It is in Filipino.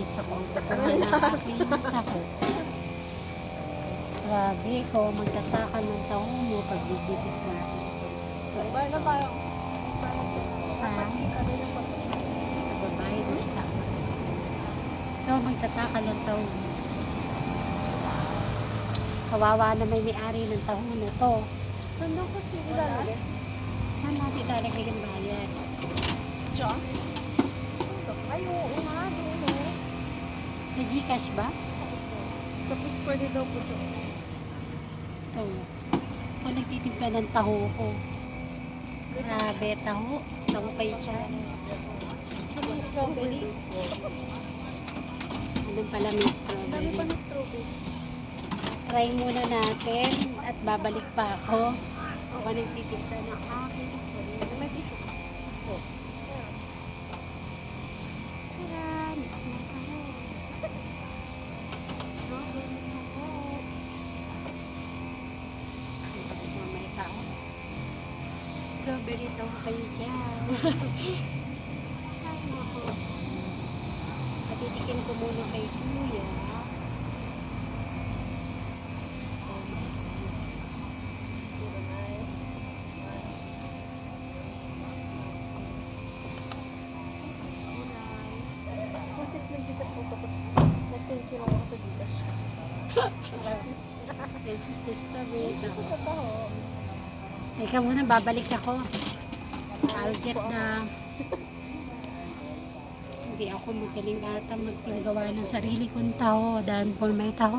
guys ako taho. Grabe, ikaw ang magtataka ng taho mo pag bibili ka. So, na tayo. sa babae mo taho. Ikaw ang magtataka ng taho mo. Kawawa na may may-ari ng taho na to. Saan daw kasi ilalagay? Saan natin lalagay yung bayad? Diyan? Ay, oo nga. Sa Gcash ba? Tapos pwede daw po dyan. Ito. Ito nagtitimpla ng taho ko. Grabe, taho. Taho kayo siya. Saan yung strawberry? Anong pala may Dami strawberry? pa ni strawberry. Try muna natin at babalik pa ako. Ako nagtitimpla ng aking sarili. May tissue. Oh. Tara, let's make taho. Strawberry taho. Ang bakit mo may tao? Strawberry taho kayo dyan. Ay, nako. Patitikin ko muna kay Kuya. Oh my goodness. Kuntis ng Gcash ko tapos nag-tension lang ako sa Gcash. This is the strawberry Ito sa taho. Teka muna, babalik ako. I'll get the... Hindi ako magaling ata magtinggawa ng sarili kong taho dahil for may taho.